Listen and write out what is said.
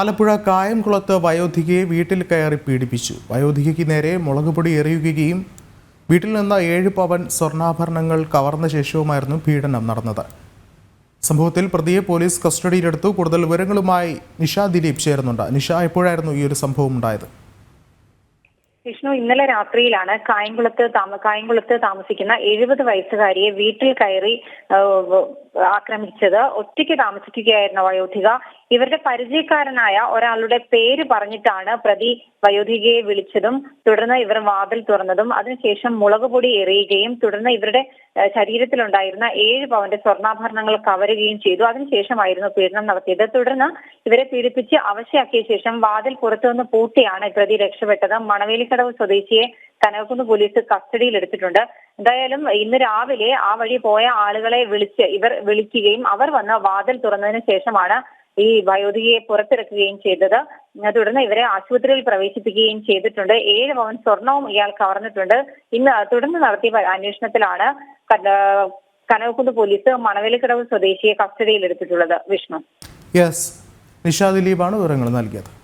ആലപ്പുഴ കായംകുളത്ത് വയോധികയെ വീട്ടിൽ കയറി പീഡിപ്പിച്ചു. വയോധികയ്ക്ക് നേരെ മുളകുപൊടി എറിയുകയും വീട്ടിൽ നിന്ന് ഏഴ് പവൻ സ്വർണാഭരണങ്ങൾ കവർന്ന ശേഷവുമായിരുന്നു പീഡനം നടന്നത്. സംഭവത്തിൽ പ്രതിയെ പോലീസ് കസ്റ്റഡിയിലെടുത്തു. കൂടുതൽ വിവരങ്ങളുമായി നിഷ ദിലീപ് ചേരുന്നുണ്ട്. നിഷ എപ്പോഴായിരുന്നു ഈ ഒരു സംഭവം ഉണ്ടായത്? വിഷ്ണു ഇന്നലെ രാത്രിയിലാണ് കായംകുളത്ത് താമ കായംകുളത്ത് താമസിക്കുന്ന എഴുപത് വയസ്സുകാരിയെ വീട്ടിൽ കയറി ആക്രമിച്ചത്. ഒറ്റയ്ക്ക് താമസിക്കുകയായിരുന്ന വയോധിക ഇവരുടെ പരിചയക്കാരനായ ഒരാളുടെ പേര് പറഞ്ഞിട്ടാണ് പ്രതി വയോധികയെ വിളിച്ചതും തുടർന്ന് ഇവർ വാതിൽ തുറന്നതും അതിനുശേഷം മുളക് പൊടി എറിയുകയും തുടർന്ന് ഇവരുടെ ശരീരത്തിലുണ്ടായിരുന്ന ഏഴ് പവന്റെ സ്വർണാഭരണങ്ങൾ കവരുകയും ചെയ്തു. അതിനുശേഷമായിരുന്നു പീഡനം നടത്തിയത്. തുടർന്ന് ഇവരെ പീഡിപ്പിച്ച് അവശയാക്കിയ ശേഷം വാതിൽ പുറത്തുനിന്ന് പൂട്ടിയാണ് പ്രതി രക്ഷപ്പെട്ടത്. മണവേലിക്കടവ് സ്വദേശിയെ കനകക്കുന്ന് പോലീസ് കസ്റ്റഡിയിൽ എടുത്തിട്ടുണ്ട്. എന്തായാലും ഇന്ന് രാവിലെ ആ വഴി പോയ ആളുകളെ വിളിച്ച് ഇവർ വിളിക്കുകയും അവർ വന്ന് വാതിൽ തുറന്നതിന് ശേഷമാണ് ഈ വയോധികയെ പുറത്തിറക്കുകയും ചെയ്തത്. തുടർന്ന് ഇവരെ ആശുപത്രിയിൽ പ്രവേശിപ്പിക്കുകയും ചെയ്തിട്ടുണ്ട്. ഏഴ് പവൻ സ്വർണവും ഇയാൾ കവർന്നിട്ടുണ്ട്. ഇന്ന് തുടർന്ന് നടത്തിയ അന്വേഷണത്തിലാണ് കന- കനകക്കുന്ന് പോലീസ് മണവേലിക്കടവ് സ്വദേശിയെ കസ്റ്റഡിയിൽ എടുത്തിട്ടുള്ളത് വിഷ്ണു. യെസ് നിഷാ ദിലീപാണ് വിവരങ്ങൾ നൽകിയത്.